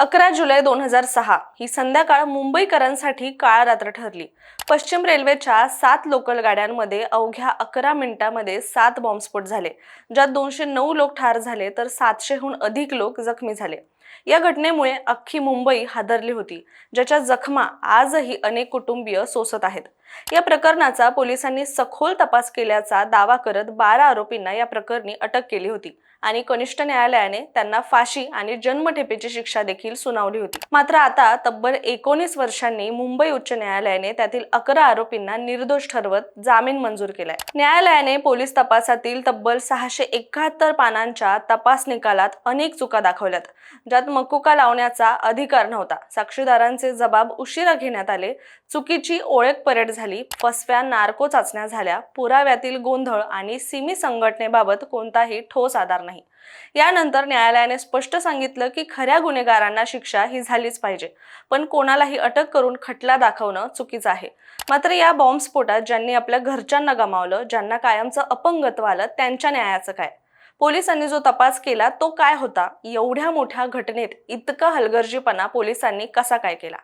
अकरा जुलै दोन हजार सहा ही संध्याकाळ मुंबईकरांसाठी काळ रात्र ठरली. पश्चिम रेल्वेच्या सात लोकल गाड्यांमध्ये अवघ्या अकरा मिनिटांमध्ये सात बॉम्बस्फोट झाले. ज्यात दोनशे नऊ लोक ठार झाले तर सातशेहून अधिक लोक जखमी झाले. या घटनेमुळे अख्खी मुंबई हादरली होती ज्याच्या जखमा आजही अनेक कुटुंबीय सोसत आहेत. या प्रकरणाचा पोलिसांनी सखोल तपास केल्याचा दावा करत बारा आरोपींना या प्रकरणी अटक केली होती आणि कनिष्ठ न्यायालयाने त्यांना फाशी आणि जन्मठेपेची शिक्षा देखील सुनावली होती. मात्र आता तब्बल एकोणीस वर्षांनी मुंबई उच्च न्यायालयाने त्यातील अकरा आरोपींना निर्दोष ठरवत जामीन मंजूर केलाय. न्यायालयाने पोलीस तपासातील तब्बल सहाशे एकाहत्तर पानांच्या तपास निकालात अनेक चुका दाखवल्यात. ज्यात मकुका लावण्याचा अधिकार नव्हता. साक्षीदारांचे जबाब उशिरा घेण्यात आले. चुकीची ओळख परेड झाली. फसव्या नार्को चाचण्या झाल्या. पुराव्यातील गोंधळ आणि सिमी संघटनेबाबत कोणताही ठोस आधार नाही. यानंतर न्यायालयाने स्पष्ट सांगितलं की खऱ्या गुन्हेगारांना शिक्षा ही झालीच पाहिजे. पण कोणालाही अटक करून खटला दाखवणं चुकीचं आहे. मात्र या बॉम्बस्फोटात ज्यांनी आपल्या घरच्यांना गमावलं ज्यांना कायमचं अपंगत्व आलं त्यांच्या न्यायाचं काय? पोलिसांनी जो तपास केला तो काय होता? एवढ्या मोठ्या घटनेत इतका हलगर्जीपणा पोलिसांनी कसा काय केला?